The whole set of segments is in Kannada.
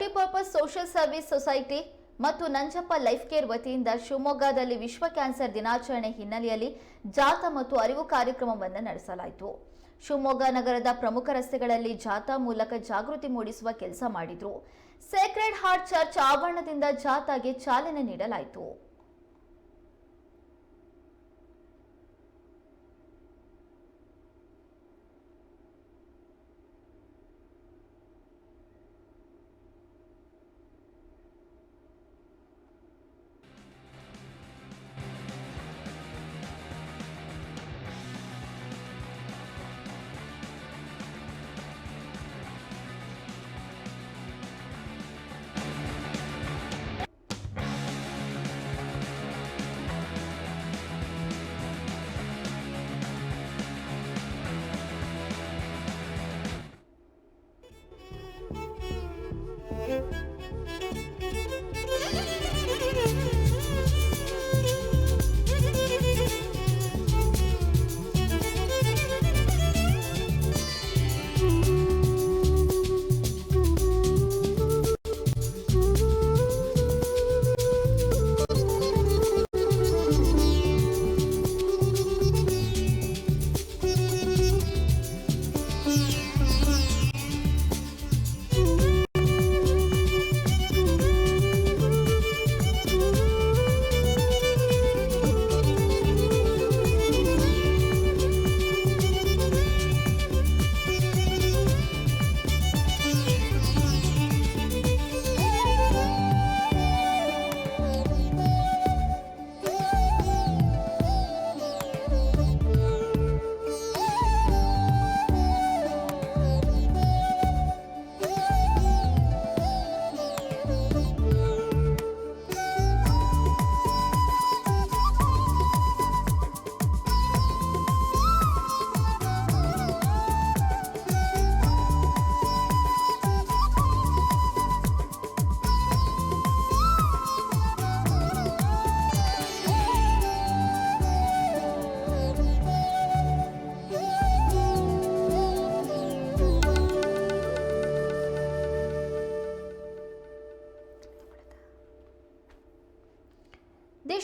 ಮಲ್ಟಿಪರ್ಪಸ್ ಸೋಷಿಯಲ್ ಸರ್ವಿಸ್ ಸೊಸೈಟಿ ಮತ್ತು ನಂಜಪ್ಪ ಲೈಫ್ ಕೇರ್ ವತಿಯಿಂದ ಶಿವಮೊಗ್ಗದಲ್ಲಿ ವಿಶ್ವ ಕ್ಯಾನ್ಸರ್ ದಿನಾಚರಣೆ ಹಿನ್ನೆಲೆಯಲ್ಲಿ ಜಾಥಾ ಮತ್ತು ಅರಿವು ಕಾರ್ಯಕ್ರಮವನ್ನು ನಡೆಸಲಾಯಿತು. ಶಿವಮೊಗ್ಗ ನಗರದ ಪ್ರಮುಖ ರಸ್ತೆಗಳಲ್ಲಿ ಜಾಥಾ ಮೂಲಕ ಜಾಗೃತಿ ಮೂಡಿಸುವ ಕೆಲಸ ಮಾಡಿದ್ರು. ಸೇಕ್ರೆಡ್ ಹಾರ್ಟ್ ಚರ್ಚ್ ಆವರಣದಿಂದ ಜಾಥಾಗೆ ಚಾಲನೆ ನೀಡಲಾಯಿತು.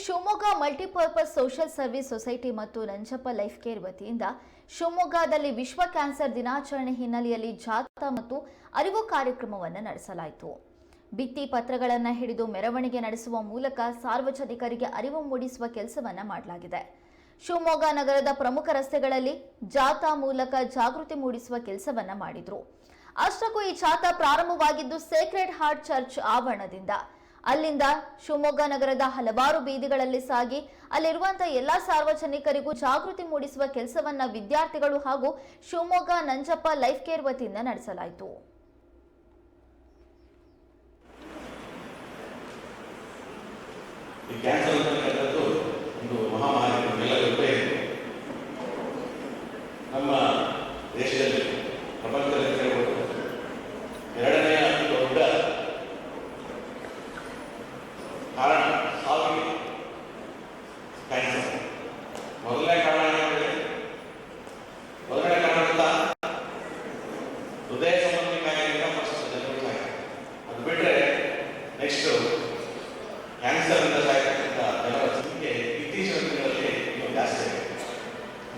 Shivamogga multipurpose social service society ಮತ್ತು ನಂಜಪ್ಪ ಲೈಫ್ ಕೇರ್ ವತಿಯಿಂದ ಶಿವಮೊಗ್ಗದಲ್ಲಿ ವಿಶ್ವ ಕ್ಯಾನ್ಸರ್ ದಿನಾಚರಣೆ ಹಿನ್ನೆಲೆಯಲ್ಲಿ ಜಾಥಾ ಮತ್ತು ಅರಿವು ಕಾರ್ಯಕ್ರಮವನ್ನು ನಡೆಸಲಾಯಿತು. ಭಿತ್ತಿ ಪತ್ರಗಳನ್ನು ಹಿಡಿದು ಮೆರವಣಿಗೆ ನಡೆಸುವ ಮೂಲಕ ಸಾರ್ವಜನಿಕರಿಗೆ ಅರಿವು ಮೂಡಿಸುವ ಕೆಲಸವನ್ನು ಮಾಡಲಾಗಿದೆ. ಶಿವಮೊಗ್ಗ ನಗರದ ಪ್ರಮುಖ ರಸ್ತೆಗಳಲ್ಲಿ ಜಾಥಾ ಮೂಲಕ ಜಾಗೃತಿ ಮೂಡಿಸುವ ಕೆಲಸವನ್ನು ಮಾಡಿದ್ರು. ಅಷ್ಟಕ್ಕೂ ಈ ಜಾಥಾ ಪ್ರಾರಂಭವಾಗಿದ್ದು ಸೇಕ್ರೆಡ್ ಹಾರ್ಟ್ ಚರ್ಚ್ ಆವರಣದಿಂದ ಅಲ್ಲಿಂದ ಶಿವಮೊಗ್ಗ ನಗರದ ಹಲವಾರು ಬೀದಿಗಳಲ್ಲಿ ಸಾಗಿ ಅಲ್ಲಿರುವಂತಹ ಎಲ್ಲಾ ಸಾರ್ವಜನಿಕರಿಗೂ ಜಾಗೃತಿ ಮೂಡಿಸುವ ಕೆಲಸವನ್ನ ವಿದ್ಯಾರ್ಥಿಗಳು ಹಾಗೂ ಶಿವಮೊಗ್ಗ ನಂಜಪ್ಪ ಲೈಫ್ ಕೇರ್ ವತಿಯಿಂದ ನಡೆಸಲಾಯಿತು. ಒಂದು ಮಹಾಮಾರಿ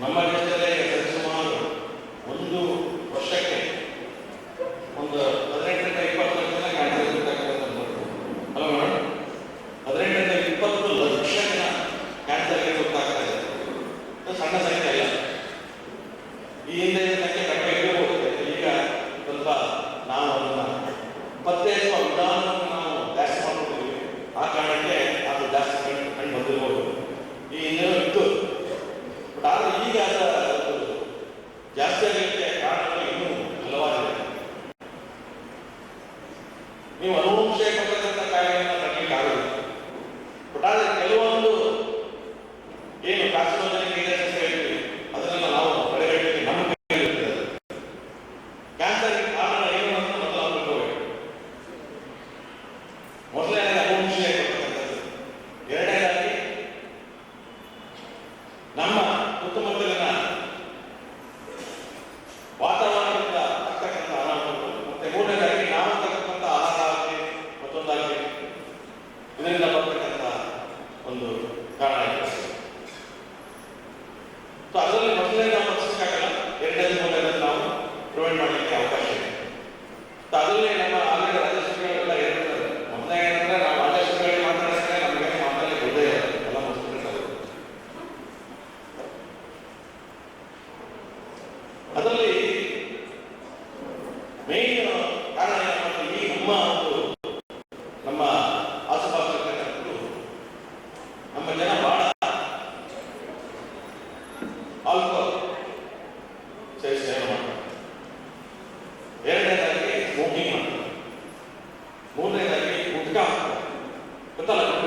ನಮ್ಮ ದೇಶದಲ್ಲೇ ನೀವು ಅನುವಂಶೀಯ ಕೊಟ್ಟಂತ ಕಾಯಿಲೆಯನ್ನು ತರಲಿಕ್ಕೆ ಆಗುದಿಲ್ಲ ಬಟ್ ಆದರೆ ಕೆಲವೊಂದು ಏನು ಕಾರ್ಸಿನೋಜನಿಕ್ ಏಜೆಂಟ್ಸ್ ಅಂತ ಅದನ್ನ ನಾವು ತಡೆಗಟ್ಟಲಿಕ್ಕೆ ನಮ್ಮ ಅದು. ಕ್ಯಾನ್ಸರ್ಗೆ ಕಾರಣ ಏನು ಅಂತ ಮೊದಲು ನಾವು ತಿಳ್ಕೋಬೇಕು ಮೊದಲನೇದಾಗಿ ಎರಡನೇದಾಗಿ ನಮ್ಮ ಸುತ್ತಮುತ್ತಲಿನ 끝나가죠.